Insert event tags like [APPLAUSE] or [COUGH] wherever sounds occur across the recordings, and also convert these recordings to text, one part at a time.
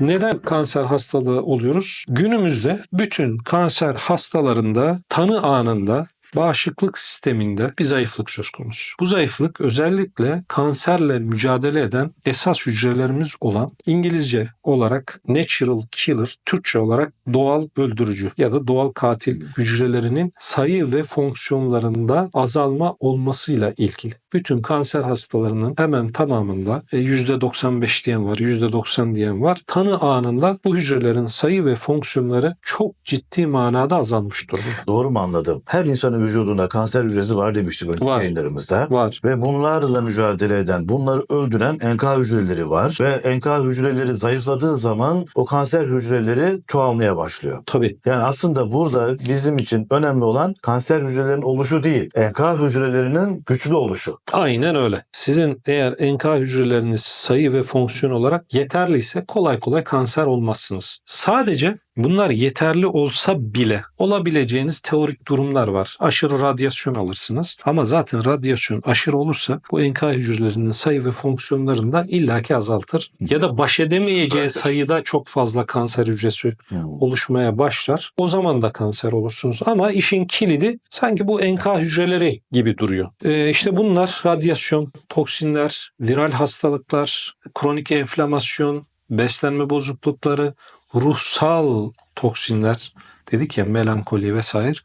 Neden kanser hastalığı oluyoruz? Günümüzde bütün kanser hastalarında tanı anında bağışıklık sisteminde bir zayıflık söz konusu. Bu zayıflık özellikle kanserle mücadele eden esas hücrelerimiz olan İngilizce olarak natural killer, Türkçe olarak doğal öldürücü ya da doğal katil hücrelerinin sayı ve fonksiyonlarında azalma olmasıyla ilgili. Bütün kanser hastalarının hemen tamamında e, %95 diyen var, %90 diyen var. Tanı anında bu hücrelerin sayı ve fonksiyonları çok ciddi manada azalmış durumda. Doğru mu anladım? Her insanın vücudunda kanser hücresi var demiştik önceki Var. yayınlarımızda. Var. Ve bunlarla mücadele eden, bunları öldüren NK hücreleri var. Ve NK hücreleri zayıfladığı zaman o kanser hücreleri çoğalmaya başlıyor. Tabii. Yani aslında burada bizim için önemli olan kanser hücrelerinin oluşu değil, NK hücrelerinin güçlü oluşu. Aynen öyle. Sizin eğer NK hücreleriniz sayı ve fonksiyon olarak yeterliyse kolay kolay kanser olmazsınız. Sadece bunlar yeterli olsa bile olabileceğiniz teorik durumlar var. Aşırı radyasyon alırsınız ama zaten radyasyon aşırı olursa bu NK hücrelerinin sayı ve fonksiyonlarını da illaki azaltır. Ya da baş edemeyeceği sayıda çok fazla kanser hücresi oluşmaya başlar. O zaman da kanser olursunuz. Ama işin kilidi sanki bu NK hücreleri gibi duruyor. Ee, işte bunlar radyasyon, toksinler, viral hastalıklar, kronik enflamasyon, beslenme bozuklukları, ruhsal toksinler dedik ya melankoli vesaire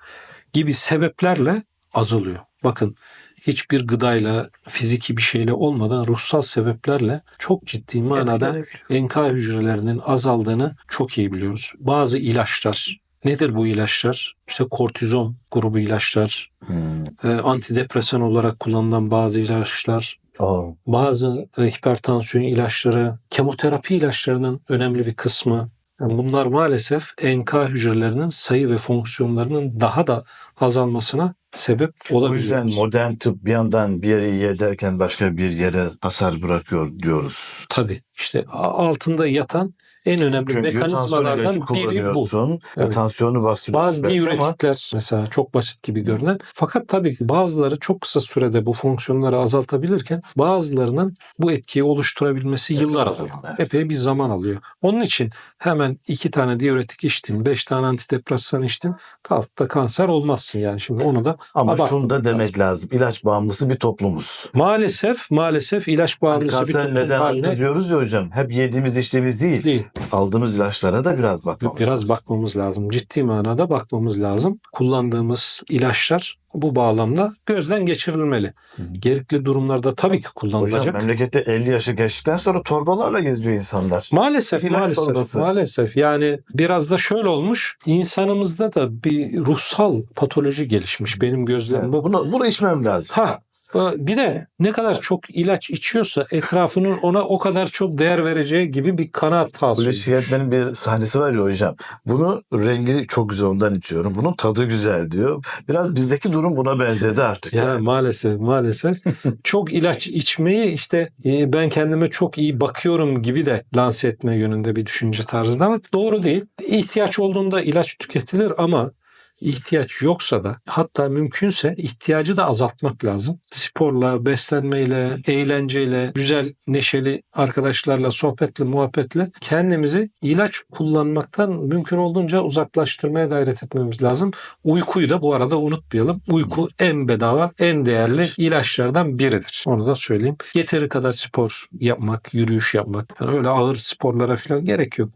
gibi sebeplerle azalıyor. Bakın hiçbir gıdayla, fiziki bir şeyle olmadan ruhsal sebeplerle çok ciddi manada NK hücrelerinin azaldığını çok iyi biliyoruz. Bazı ilaçlar, nedir bu ilaçlar? İşte kortizon grubu ilaçlar, Hmm. e, antidepresan olarak kullanılan bazı ilaçlar, Aa, bazı hipertansiyon ilaçları, kemoterapi ilaçlarının önemli bir kısmı. Bunlar maalesef NK hücrelerinin sayı ve fonksiyonlarının daha da azalmasına sebep o olabiliyor. yüzden modern tıp bir yandan bir yere iyi ederken başka bir yere hasar bırakıyor diyoruz. Tabii işte altında yatan en önemli Çünkü mekanizmalardan biri bu. Evet. tansiyonu bastırıyorsun. Bazı belki ama diüretikler mesela çok basit gibi görünen fakat tabii ki bazıları çok kısa sürede bu fonksiyonları azaltabilirken bazılarının bu etkiyi oluşturabilmesi yıllar alıyor. Evet. Epey bir zaman alıyor. Onun için hemen iki tane diüretik içtin, beş tane antidepresan içtin kalkıp da kanser olmazsın yani şimdi onu da Ama şunu da lazım. demek lazım. İlaç bağımlısı bir toplumuz. Maalesef maalesef ilaç Hani bağımlısı bir kanser toplum neden haline arttı diyoruz ya hocam. Hep yediğimiz içtiğimiz değil. değil. Aldığımız ilaçlara da biraz bakmamız Biraz lazım. bakmamız lazım. Ciddi manada bakmamız lazım. Kullandığımız ilaçlar bu bağlamda gözden geçirilmeli. Hı. Gerekli durumlarda tabii ki kullanılacak. Hocam memlekette 50 yaşı geçtikten sonra torbalarla geziyor insanlar. Maalesef İlaç maalesef torbası. maalesef yani biraz da şöyle olmuş insanımızda da bir ruhsal patoloji gelişmiş benim gözlemim Evet, bu. bunu, bunu içmem lazım. Ha bir de ne kadar çok ilaç içiyorsa etrafının ona o kadar çok değer vereceği gibi bir kanaat hasıl. Olmuş. Yetmen'in bir sahnesi var ya hocam. Bunu rengi çok güzel ondan içiyorum. Bunun tadı güzel diyor. Biraz bizdeki durum buna benzedi artık. Ya maalesef maalesef [LAUGHS] çok ilaç içmeyi işte e, ben kendime çok iyi bakıyorum gibi de lanse etme yönünde bir düşünce tarzı ama doğru değil. İhtiyaç olduğunda ilaç tüketilir ama ihtiyaç yoksa da hatta mümkünse ihtiyacı da azaltmak lazım. Sporla, beslenmeyle, eğlenceyle, güzel, neşeli arkadaşlarla, sohbetle, muhabbetle kendimizi ilaç kullanmaktan mümkün olduğunca uzaklaştırmaya gayret etmemiz lazım. Uykuyu da bu arada unutmayalım. Uyku en bedava, en değerli ilaçlardan biridir. Onu da söyleyeyim. Yeteri kadar spor yapmak, yürüyüş yapmak. Yani öyle ağır sporlara falan gerek yok.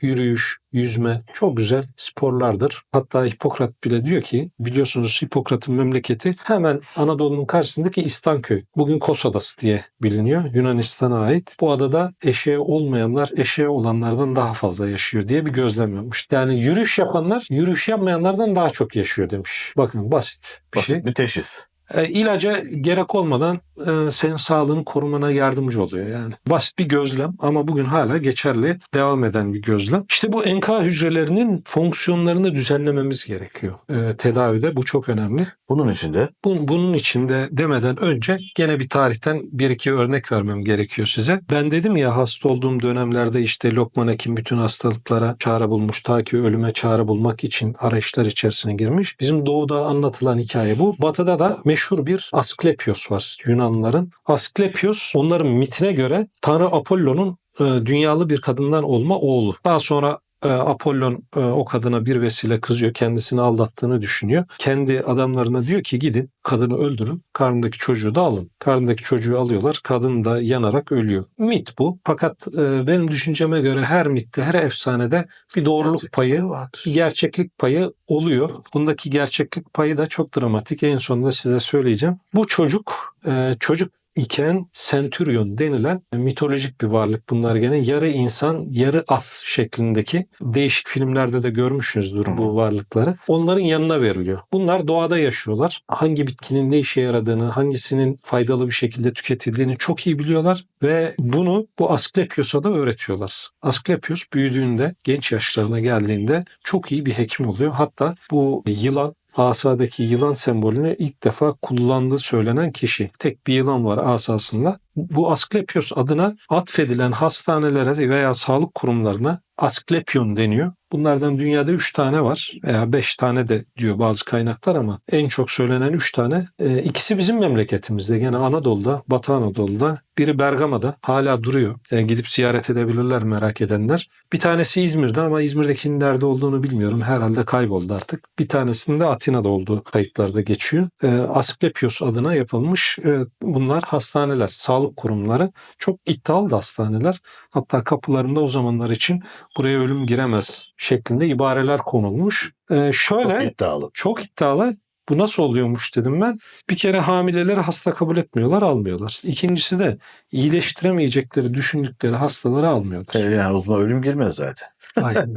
Yürüyüş, yüzme çok güzel sporlardır. Hatta Hipokrat bile diyor ki biliyorsunuz Hipokrat'ın memleketi hemen Anadolu'nun karşısındaki İstanköy. Bugün Kos Adası diye biliniyor. Yunanistan'a ait. Bu adada eşeği olmayanlar eşeği olanlardan daha fazla yaşıyor diye bir gözlem yapmış. Yani yürüyüş yapanlar yürüyüş yapmayanlardan daha çok yaşıyor demiş. Bakın basit bir Basit şey. bir teşhis. E, ilaca gerek olmadan e, senin sağlığını korumana yardımcı oluyor yani. Basit bir gözlem ama bugün hala geçerli devam eden bir gözlem. İşte bu NK hücrelerinin fonksiyonlarını düzenlememiz gerekiyor. E, tedavide bu çok önemli. Bunun için de Bun, bunun içinde demeden önce gene bir tarihten bir iki örnek vermem gerekiyor size. Ben dedim ya hasta olduğum dönemlerde işte Lokman Hekim bütün hastalıklara çare bulmuş. Ta ki ölüme çare bulmak için arayışlar içerisine girmiş. Bizim doğuda anlatılan hikaye bu. Batıda da meşhur bir Asklepios var Yunanlıların. Asklepios onların mitine göre Tanrı Apollo'nun e, dünyalı bir kadından olma oğlu. Daha sonra Apollon e, o kadına bir vesile kızıyor. Kendisini aldattığını düşünüyor. Kendi adamlarına diyor ki gidin kadını öldürün. Karnındaki çocuğu da alın. Karnındaki çocuğu alıyorlar. Kadın da yanarak ölüyor. Mit bu. Fakat e, benim düşünceme göre her mitte, her efsanede bir doğruluk payı bir gerçeklik payı oluyor. Bundaki gerçeklik payı da çok dramatik. En sonunda size söyleyeceğim. Bu çocuk e, çocuk iken Centurion denilen mitolojik bir varlık bunlar gene yarı insan yarı at şeklindeki değişik filmlerde de görmüşsünüzdür bu varlıkları. Onların yanına veriliyor. Bunlar doğada yaşıyorlar. Hangi bitkinin ne işe yaradığını, hangisinin faydalı bir şekilde tüketildiğini çok iyi biliyorlar ve bunu bu Asklepios'a da öğretiyorlar. Asklepios büyüdüğünde, genç yaşlarına geldiğinde çok iyi bir hekim oluyor. Hatta bu yılan asadaki yılan sembolünü ilk defa kullandığı söylenen kişi. Tek bir yılan var asasında. Bu Asklepios adına atfedilen hastanelere veya sağlık kurumlarına Asklepion deniyor. Bunlardan dünyada 3 tane var veya 5 tane de diyor bazı kaynaklar ama en çok söylenen 3 tane. E, ikisi bizim memleketimizde gene Anadolu'da, Batı Anadolu'da. Biri Bergama'da hala duruyor. Yani gidip ziyaret edebilirler merak edenler. Bir tanesi İzmir'de ama İzmir'dekinin nerede olduğunu bilmiyorum. Herhalde kayboldu artık. Bir tanesinin de Atina'da olduğu kayıtlarda geçiyor. E, Asklepios adına yapılmış e, bunlar hastaneler, sağlık kurumları. Çok iddialı da hastaneler. Hatta kapılarında o zamanlar için buraya ölüm giremez şeklinde ibareler konulmuş. Ee, şöyle Çok iddialı. çok iddialı. Bu nasıl oluyormuş dedim ben. Bir kere hamileleri hasta kabul etmiyorlar, almıyorlar. İkincisi de iyileştiremeyecekleri düşündükleri hastaları almıyorlar. E, Yani uzman ölüm girmez zaten. Aynen.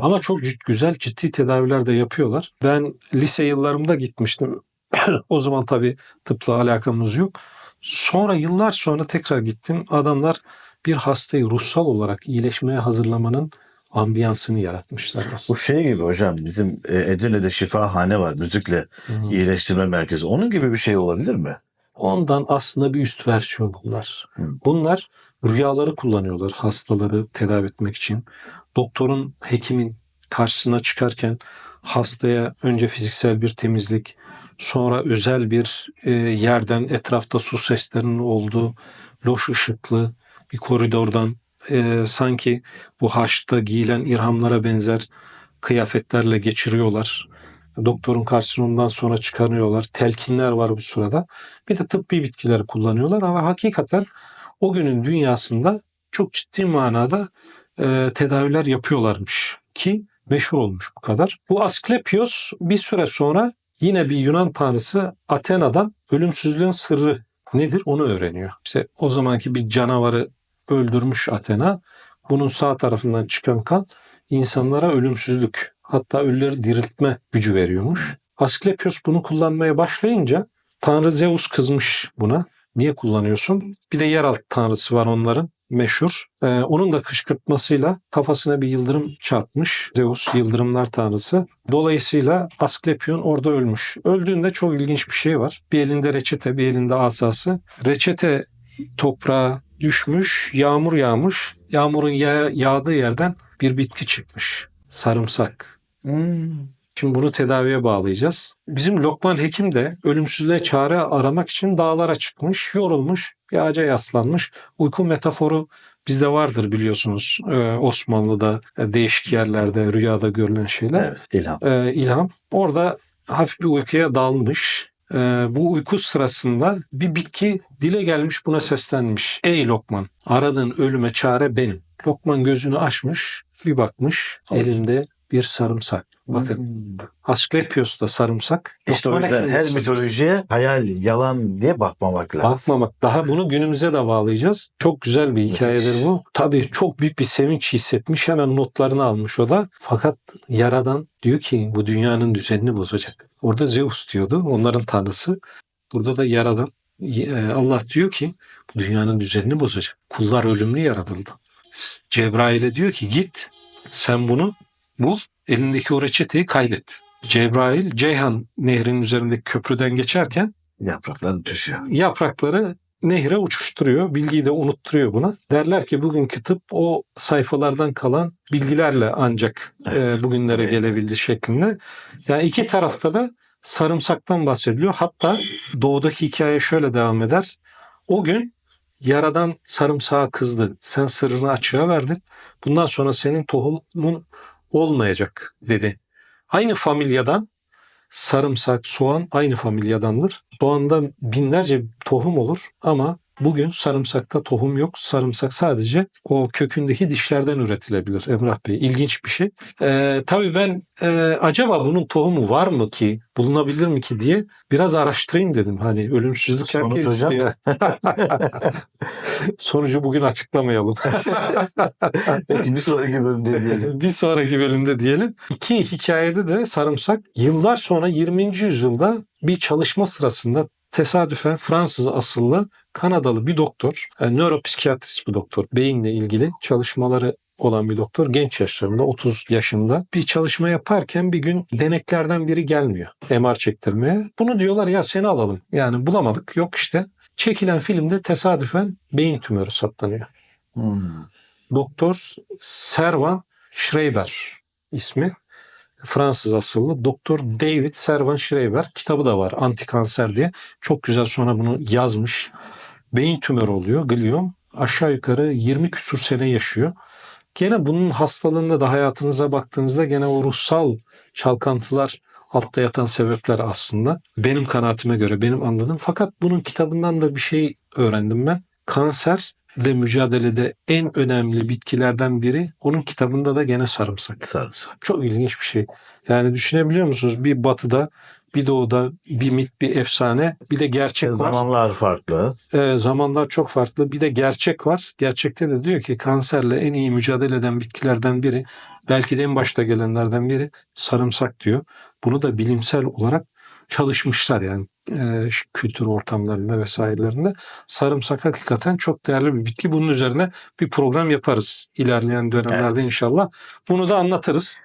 Ama çok cid- güzel ciddi tedaviler de yapıyorlar. Ben lise yıllarımda gitmiştim. [COUGHS] o zaman tabii tıpla alakamız yok. Sonra yıllar sonra tekrar gittim. Adamlar bir hastayı ruhsal olarak iyileşmeye hazırlamanın ambiyansını yaratmışlar Bu aslında. şey gibi hocam bizim e, Edirne'de şifahane var müzikle Hı. iyileştirme merkezi. Onun gibi bir şey olabilir mi? Ondan aslında bir üst versiyon bunlar. Hı. Bunlar rüyaları kullanıyorlar hastaları tedavi etmek için. Doktorun, hekimin karşısına çıkarken hastaya önce fiziksel bir temizlik, sonra özel bir e, yerden etrafta su seslerinin olduğu loş ışıklı bir koridordan e, sanki bu haçta giyilen irhamlara benzer kıyafetlerle geçiriyorlar. Doktorun karşısına ondan sonra çıkarıyorlar. Telkinler var bu sırada. Bir de tıbbi bitkiler kullanıyorlar ama hakikaten o günün dünyasında çok ciddi manada e, tedaviler yapıyorlarmış ki meşhur olmuş bu kadar. Bu Asklepios bir süre sonra yine bir Yunan tanrısı Athena'dan ölümsüzlüğün sırrı nedir onu öğreniyor. İşte o zamanki bir canavarı öldürmüş Athena. Bunun sağ tarafından çıkan kan insanlara ölümsüzlük hatta ölüleri diriltme gücü veriyormuş. Asklepios bunu kullanmaya başlayınca Tanrı Zeus kızmış buna. Niye kullanıyorsun? Bir de yeraltı tanrısı var onların meşhur. Ee, onun da kışkırtmasıyla kafasına bir yıldırım çarpmış. Zeus yıldırımlar tanrısı. Dolayısıyla Asklepion orada ölmüş. Öldüğünde çok ilginç bir şey var. Bir elinde reçete, bir elinde asası. Reçete toprağa düşmüş, yağmur yağmış. Yağmurun yağ- yağdığı yerden bir bitki çıkmış. Sarımsak. Şimdi bunu tedaviye bağlayacağız. Bizim Lokman Hekim de ölümsüzlüğe çare aramak için dağlara çıkmış, yorulmuş, bir ağaca yaslanmış. Uyku metaforu bizde vardır biliyorsunuz. Ee, Osmanlı'da e, değişik yerlerde rüyada görülen şeyler. Evet, ilham. Ee, İlham orada hafif bir uykuya dalmış. Ee, bu uyku sırasında bir bitki dile gelmiş buna seslenmiş. Ey Lokman aradığın ölüme çare benim. Lokman gözünü açmış bir bakmış elinde bir sarımsak. Bakın Asklepios da sarımsak. İşte o yüzden her sarımsak. mitolojiye hayal, yalan diye bakmamak lazım. Bakmamak. Daha bunu günümüze de bağlayacağız. Çok güzel bir hikayedir bu. Tabii çok büyük bir sevinç hissetmiş. Hemen notlarını almış o da. Fakat Yaradan diyor ki bu dünyanın düzenini bozacak. Orada Zeus diyordu. Onların tanrısı. Burada da Yaradan e, Allah diyor ki bu dünyanın düzenini bozacak. Kullar ölümlü yaratıldı. Cebrail'e diyor ki git sen bunu bul elindeki o reçeteyi kaybet. Cebrail Ceyhan nehrinin üzerindeki köprüden geçerken Yaprakları düşüyor. yaprakları nehre uçuşturuyor. Bilgiyi de unutturuyor buna. Derler ki bugünkü tıp o sayfalardan kalan bilgilerle ancak Evet. e, bugünlere Evet. gelebildi şeklinde. Yani iki tarafta da sarımsaktan bahsediliyor. Hatta doğudaki hikaye şöyle devam eder. O gün Yaradan sarımsağı kızdı. Sen sırrını açığa verdin. Bundan sonra senin tohumun olmayacak dedi. Aynı familyadan sarımsak, soğan aynı familyadandır. Soğanda binlerce tohum olur ama bugün sarımsakta tohum yok. Sarımsak sadece o kökündeki dişlerden üretilebilir Emrah Bey. İlginç bir şey. Ee, tabii ben e, acaba bunun tohumu var mı ki, bulunabilir mi ki diye biraz araştırayım dedim. Hani ölümsüzlük Sonuç herkes hocam? istiyor. [LAUGHS] Sonucu bugün açıklamayalım. [LAUGHS] Peki bir sonraki bölümde diyelim. [LAUGHS] bir sonraki bölümde diyelim. İki hikayede de sarımsak yıllar sonra 20. yüzyılda bir çalışma sırasında tesadüfen Fransız asıllı Kanadalı bir doktor, yani nöropsikiyatrist bir doktor, beyinle ilgili çalışmaları olan bir doktor genç yaşlarında 30 yaşında bir çalışma yaparken bir gün deneklerden biri gelmiyor MR çektirmeye. Bunu diyorlar ya seni alalım. Yani bulamadık yok işte. Çekilen filmde tesadüfen beyin tümörü saptanıyor. Hmm. Doktor Servan Schreiber ismi. Fransız asıllı Doktor David Servan Schreiber kitabı da var anti kanser diye. Çok güzel sonra bunu yazmış. Beyin tümörü oluyor gliom. Aşağı yukarı 20 küsur sene yaşıyor. Gene bunun hastalığında da hayatınıza baktığınızda gene o ruhsal çalkantılar altta yatan sebepler aslında. Benim kanaatime göre benim anladığım. Fakat bunun kitabından da bir şey öğrendim ben. Kanserle mücadelede en önemli bitkilerden biri onun kitabında da gene sarımsak. Sarımsak. Çok ilginç bir şey. Yani düşünebiliyor musunuz? Bir batıda, bir doğuda bir mit, bir efsane, bir de gerçek var. Zamanlar farklı. Ee, zamanlar çok farklı. Bir de gerçek var. Gerçekte de diyor ki kanserle en iyi mücadele eden bitkilerden biri, belki de en başta gelenlerden biri sarımsak diyor. Bunu da bilimsel olarak çalışmışlar yani e, kültür ortamlarında vesairelerinde. Sarımsak hakikaten çok değerli bir bitki. Bunun üzerine bir program yaparız ilerleyen dönemlerde Evet. inşallah. Bunu da anlatırız.